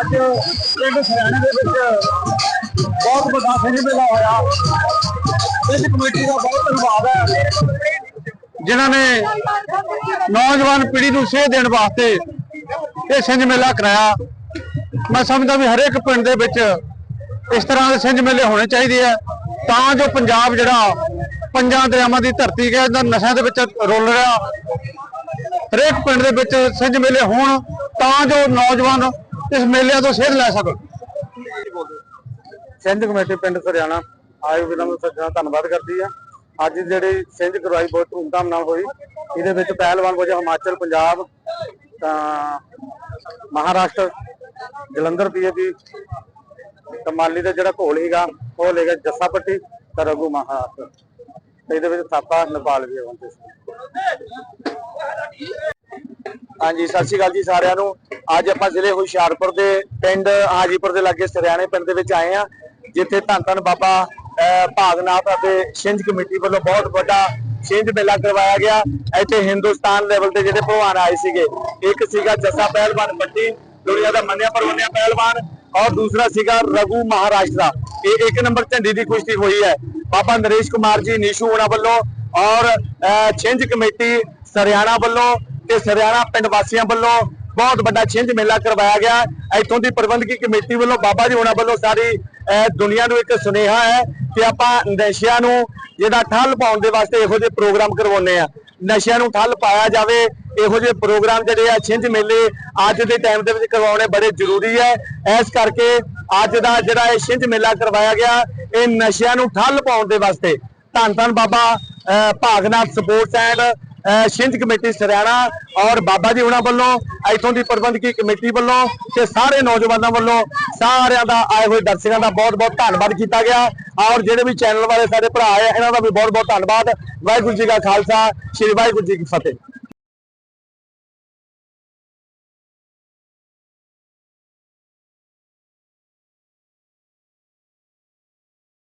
ਅੱਜ ਪਿੰਡ ਸਰਿਆਣੇ ਦੇ ਵਿੱਚ ਬਹੁਤ ਵੱਡਾ ਸਿੰਘ ਮੇਲਾ ਹੋਇਆ। ਇਸ ਕਮੇਟੀ ਦਾ ਬਹੁਤ ਧੰਨਵਾਦ ਹੈ। ਜਿਨ੍ਹਾਂ ਨੇ ਨੌਜਵਾਨ ਪੀੜ੍ਹੀ ਨੂੰ ਸੇਧ ਦੇਣ ਵਾਸਤੇ ਇਹ ਸਿੰਜ ਮੇਲਾ ਕਰਾਇਆ। ਮੈਂ ਸਮਝਦਾ ਵੀ ਹਰੇਕ ਪਿੰਡ ਦੇ ਵਿੱਚ ਇਸ ਤਰ੍ਹਾਂ ਦੇ ਸਿੰਜ ਮੇਲੇ ਹੋਣੇ ਚਾਹੀਦੇ ਆ। ਤਾਂ ਜੋ ਪੰਜਾਬ ਜਿਹੜਾ ਪੰਜਾਂ ਦਰਿਆਵਾਂ ਦੀ ਧਰਤੀ ਹੈ ਇਹਦਾ ਨਸ਼ਿਆਂ ਦੇ ਵਿੱਚ ਰੁੱਲ ਰਿਹਾ। ਹਰੇਕ ਪਿੰਡ ਦੇ ਵਿੱਚ ਸਿੰਜ ਮੇਲੇ ਹੋਣ ਤਾਂ ਜੋ ਨੌਜਵਾਨ ਇਸ ਮੇਲਿਆਂ ਤੋਂ ਸੇਧ ਲੈ ਸਕਣ ਸਿੰਧ ਕਮੇਟੀ ਪਿੰਡ ਸਰਿਆਣਾ ਆਏ ਵੀਰਾਂ ਦਾ ਸੱਜਣਾ ਧੰਨਵਾਦ ਕਰਦੀ ਆ। ਅੱਜ ਜਿਹੜੀ ਸਿੰਧ ਕਰਵਾਈ ਬਹੁਤ ਧੂਮਧਾਮ ਨਾਲ ਹੋਈ। ਇਹਦੇ ਵਿੱਚ ਪਹਿਲਵਾਨ ਵਜੋਂ ਹਿਮਾਚਲ, ਪੰਜਾਬ, ਤਾਂ ਮਹਾਰਾਸ਼ਟਰ, ਜਲੰਧਰ ਪੀਏਪੀ ਕਮਾਲੀ ਦਾ ਜਿਹੜਾ ਘੋਲ ਸੀਗਾ, ਉਹ ਲੈ ਗਿਆ ਜੱਸਾ ਪੱਟੀ ਤੇ ਰਘੂ ਮਹਾਰਾਸ਼ਟਰ। ਇਹਦੇ ਵਿੱਚ ਥਾਪਾ ਨੇਪਾਲ ਵੀ ਆਉਂਦੇ ਸੀ। ਹਾਂਜੀ, ਸਤਿ ਸ਼੍ਰੀ ਅਕਾਲ ਜੀ ਸਾਰਿਆਂ ਨੂੰ। ਅੱਜ ਆਪਾਂ ਜ਼ਿਲ੍ਹੇ ਹੁਸ਼ਿਆਰਪੁਰ ਦੇ ਪਿੰਡ ਹਾਜੀਪੁਰ ਦੇ ਲਾਗੇ ਸਰਿਆਣੇ ਪਿੰਡ ਦੇ ਵਿੱਚ ਆਏ ਆ ਜਿੱਥੇ ਧੰਨ ਧੰਨ ਬਾਬਾ ਅਹ, ਭਾਗਨਾਥ ਅਤੇ ਛਿੰਝ ਕਮੇਟੀ ਵੱਲੋਂ ਬਹੁਤ ਵੱਡਾ ਛਿੰਝ ਮੇਲਾ ਕਰਵਾਇਆ ਗਿਆ। ਇੱਥੇ ਹਿੰਦੁਸਤਾਨ ਲੈਵਲ ਤੇ ਜਿਹੜੇ ਭਲਵਾਨ ਆਏ ਸੀਗੇ ਇੱਕ ਸੀਗਾ ਜੱਸਾ ਪਹਿਲਵਾਨ ਪੱਟੀ ਦੁਨੀਆ ਦਾ ਮੰਨਿਆ ਪਰਵੰਨਿਆ ਪਹਿਲਵਾਨ ਔਰ ਦੂਸਰਾ ਸੀਗਾ ਰਘੂ ਮਹਾਰਾਸ਼ਟਰਾ। ਇਹ ਇੱਕ ਨੰਬਰ ਝੰਡੀ ਦੀ ਕੁਸ਼ਤੀ ਹੋਈ ਹੈ। ਬਾਬਾ ਨਰੇਸ਼ ਕੁਮਾਰ ਜੀ ਨੀਸ਼ੂ ਉਹਨਾਂ ਵੱਲੋਂ ਔਰ ਅਹ, ਛਿੰਝ ਕਮੇਟੀ ਸਰਿਆਣਾ ਵੱਲੋਂ ਤੇ ਸਰਿਆਣਾ ਪਿੰਡ ਵਾਸੀਆਂ ਵੱਲੋਂ ਬਹੁਤ ਵੱਡਾ ਛਿੰਝ ਮੇਲਾ ਕਰਵਾਇਆ ਗਿਆ। ਇੱਥੋਂ ਦੀ ਪ੍ਰਬੰਧਕੀ ਕਮੇਟੀ ਵੱਲੋਂ ਬਾਬਾ ਜੀ ਉਹਨਾਂ ਵੱਲੋਂ ਸਾਰੀ ਅਹ, ਦੁਨੀਆ ਨੂੰ ਇੱਕ ਸੁਨੇਹਾ ਹੈ ਕਿ ਆਪਾਂ ਨਸ਼ਿਆਂ ਨੂੰ ਜਿਹੜਾ ਠੱਲ ਪਾਉਣ ਦੇ ਵਾਸਤੇ ਇਹੋ ਜਿਹੇ ਪ੍ਰੋਗਰਾਮ ਕਰਵਾਉਂਦੇ ਆ ਨਸ਼ਿਆਂ ਨੂੰ ਠੱਲ ਪਾਇਆ ਜਾਵੇ ਇਹੋ ਜਿਹੇ ਪ੍ਰੋਗਰਾਮ ਜਿਹੜੇ ਆ ਛਿੰਝ ਮੇਲੇ ਅੱਜ ਦੇ ਟਾਈਮ ਦੇ ਵਿੱਚ ਕਰਵਾਉਣੇ ਬੜੇ ਜ਼ਰੂਰੀ ਹੈ। ਇਸ ਕਰਕੇ ਅੱਜ ਦਾ ਜਿਹੜਾ ਇਹ ਛਿੰਝ ਮੇਲਾ ਕਰਵਾਇਆ ਗਿਆ ਇਹ ਨਸ਼ਿਆਂ ਨੂੰ ਠੱਲ ਪਾਉਣ ਦੇ ਵਾਸਤੇ ਧੰਨ ਧੰਨ ਬਾਬਾ ਅਹ, Bhagnath sports and uh committee Sariana ਔਰ ਬਾਬਾ ਜੀ ਉਹਨਾਂ ਵੱਲੋਂ, ਇੱਥੋਂ ਦੀ ਪ੍ਰਬੰਧਕੀ ਕਮੇਟੀ ਵੱਲੋਂ ਤੇ ਸਾਰੇ ਨੌਜਵਾਨਾਂ ਵੱਲੋਂ ਸਾਰਿਆਂ ਦਾ ਆਏ ਹੋਏ ਦਰਸ਼ਕਾਂ ਦਾ ਬਹੁਤ ਬਹੁਤ ਧੰਨਵਾਦ ਕੀਤਾ ਗਿਆ। ਔਰ ਜਿਹੜੇ ਵੀ ਚੈਨਲ ਵਾਲੇ ਸਾਡੇ ਭਰਾ ਆ ਇਹਨਾਂ ਦਾ ਵੀ ਬਹੁਤ ਬਹੁਤ ਧੰਨਵਾਦ। ਵਾਹਿਗੁਰੂ ਜੀ ਕਾ ਖਾਲਸਾ, ਸ੍ਰੀ ਵਾਹਿਗੁਰੂ ਜੀ ਕੀ ਫਤਿਹ।